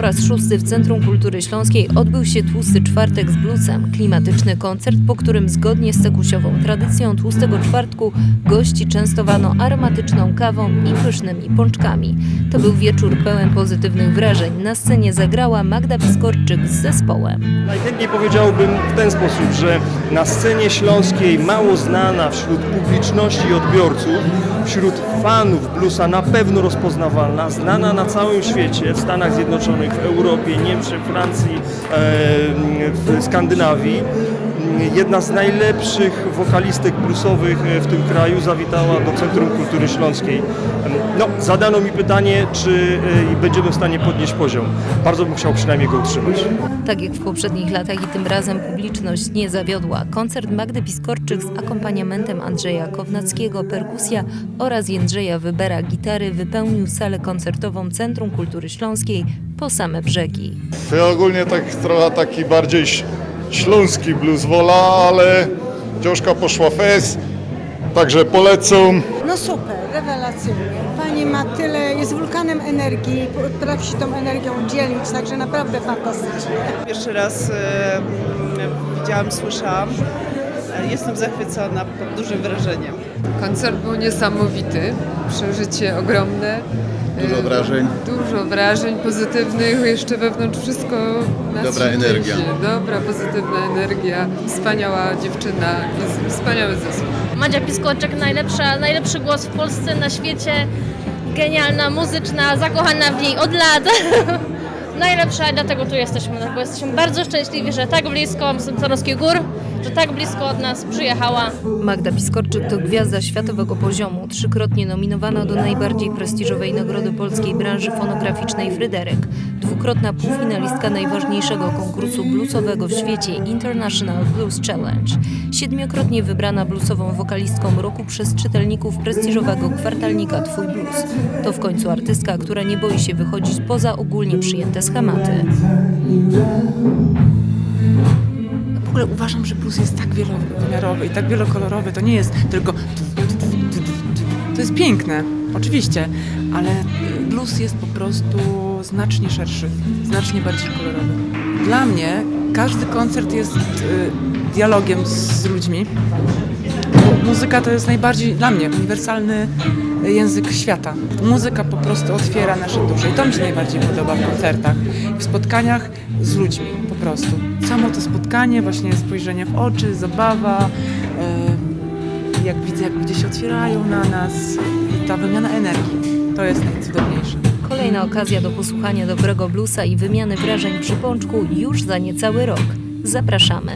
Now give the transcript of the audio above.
raz szósty w Centrum Kultury Śląskiej odbył się Tłusty Czwartek z bluesem. Klimatyczny koncert, po którym zgodnie z tekusiową tradycją Tłustego Czwartku gości częstowano aromatyczną kawą i pysznymi pączkami. To był wieczór pełen pozytywnych wrażeń. Na scenie zagrała Magda Piskorczyk z zespołem. Najchętniej powiedziałbym w ten sposób, że na scenie śląskiej mało znana wśród publiczności i odbiorców, wśród fanów bluesa na pewno rozpoznawalna, znana na całym świecie, w Stanach Zjednoczonych, w Europie, Niemczech, Francji, e, w Skandynawii. Jedna z najlepszych wokalistek bluesowych w tym kraju zawitała do Centrum Kultury Śląskiej. No, zadano mi pytanie, czy e, będziemy w stanie podnieść poziom. Bardzo bym chciał przynajmniej go utrzymać. Tak jak w poprzednich latach i tym razem publiczność nie zawiodła. Koncert Magdy Piskorczyk z akompaniamentem Andrzeja Kownackiego, perkusja oraz Jędrzeja Wybera gitary wypełnił salę koncertową Centrum Kultury Śląskiej po same brzegi. Ja ogólnie tak trochę taki bardziej śląski blues wola, ale dziążka poszła fest, także polecam. No super, rewelacyjnie. Pani ma tyle, jest wulkanem energii, potrafi się tą energią dzielić, także naprawdę fantastycznie. Pierwszy raz e, widziałam, słyszałam. Jestem zachwycona pod dużym wrażeniem. Koncert był niesamowity, przeżycie ogromne. Dużo wrażeń. Dużo wrażeń pozytywnych, jeszcze wewnątrz wszystko nas Dobra się energia. Dobra, pozytywna energia, wspaniała dziewczyna, jest wspaniały zespół. Madzia Piskoczek, najlepsza, najlepszy głos w Polsce, na świecie, genialna, muzyczna, zakochana w niej od lat. Najlepsza, dlatego tu jesteśmy, bo jesteśmy bardzo szczęśliwi, że tak blisko Santorowskich Gór, że tak blisko od nas przyjechała. Magda Piskorczyk to gwiazda światowego poziomu, trzykrotnie nominowana do najbardziej prestiżowej nagrody polskiej branży fonograficznej Fryderyk, dwukrotna półfinalistka najważniejszego konkursu bluesowego w świecie International Blues Challenge, siedmiokrotnie wybrana bluesową wokalistką roku przez czytelników prestiżowego kwartalnika Twój Blues. To w końcu artystka, która nie boi się wychodzić poza ogólnie przyjęte schematy. Ogóle uważam, że blues jest tak wielowymiarowy i tak wielokolorowy. To nie jest tylko. To jest piękne, oczywiście, ale blues jest po prostu znacznie szerszy, znacznie bardziej kolorowy. Dla mnie każdy koncert jest y, dialogiem z ludźmi. Muzyka to jest najbardziej dla mnie uniwersalny język świata. Muzyka po prostu otwiera nasze dusze i to mi się najbardziej podoba w koncertach w spotkaniach z ludźmi po prostu. Samo to spotkanie, właśnie spojrzenie w oczy, zabawa, y, jak widzę, jak ludzie się otwierają na nas i ta wymiana energii, to jest najcudowniejsze. Kolejna okazja do posłuchania dobrego bluesa i wymiany wrażeń przy pączku już za niecały rok. Zapraszamy.